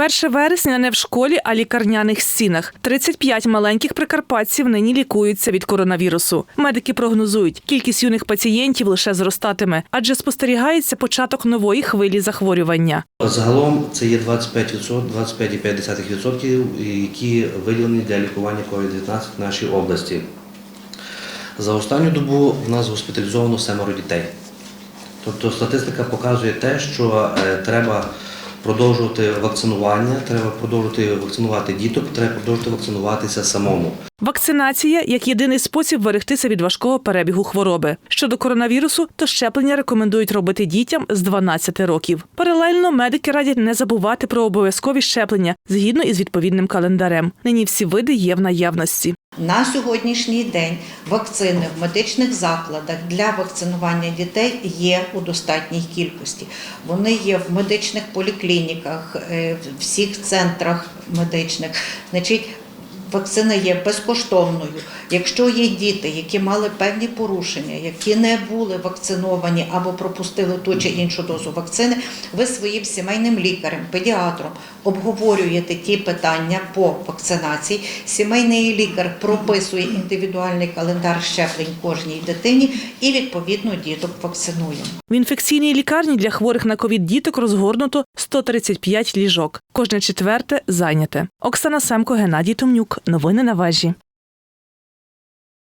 1 вересня не в школі, а лікарняних стінах. 35 маленьких прикарпатців нині лікуються від коронавірусу. Медики прогнозують, кількість юних пацієнтів лише зростатиме, адже спостерігається початок нової хвилі захворювання. Загалом це є 25%, 25,5%, які виділені для лікування COVID-19 в нашій області. За останню добу в нас госпіталізовано семеро дітей. Тобто статистика показує те, що е, треба продовжувати вакцинування, треба продовжувати вакцинувати діток, треба продовжувати вакцинуватися самому. Вакцинація як єдиний спосіб берегтися від важкого перебігу хвороби. Щодо коронавірусу, то щеплення рекомендують робити дітям з 12 років. Паралельно медики радять не забувати про обов'язкові щеплення згідно із відповідним календарем. Нині всі види є в наявності. На сьогоднішній день вакцини в медичних закладах для вакцинування дітей є у достатній кількості. Вони є в медичних поліклініках, е, в всіх центрах медичних. Значить, Вакцина є безкоштовною. Якщо є діти, які мали певні порушення, які не були вакциновані або пропустили ту чи іншу дозу вакцини, ви своїм сімейним лікарем, педіатром обговорюєте ті питання по вакцинації. Сімейний лікар прописує індивідуальний календар щеплень кожній дитині і відповідно діток вакцинує. В інфекційній лікарні для хворих на ковід діток розгорнуто 135 ліжок. Кожне четверте зайняте. Оксана Семко, Геннадій Томнюк. Новини на вежі.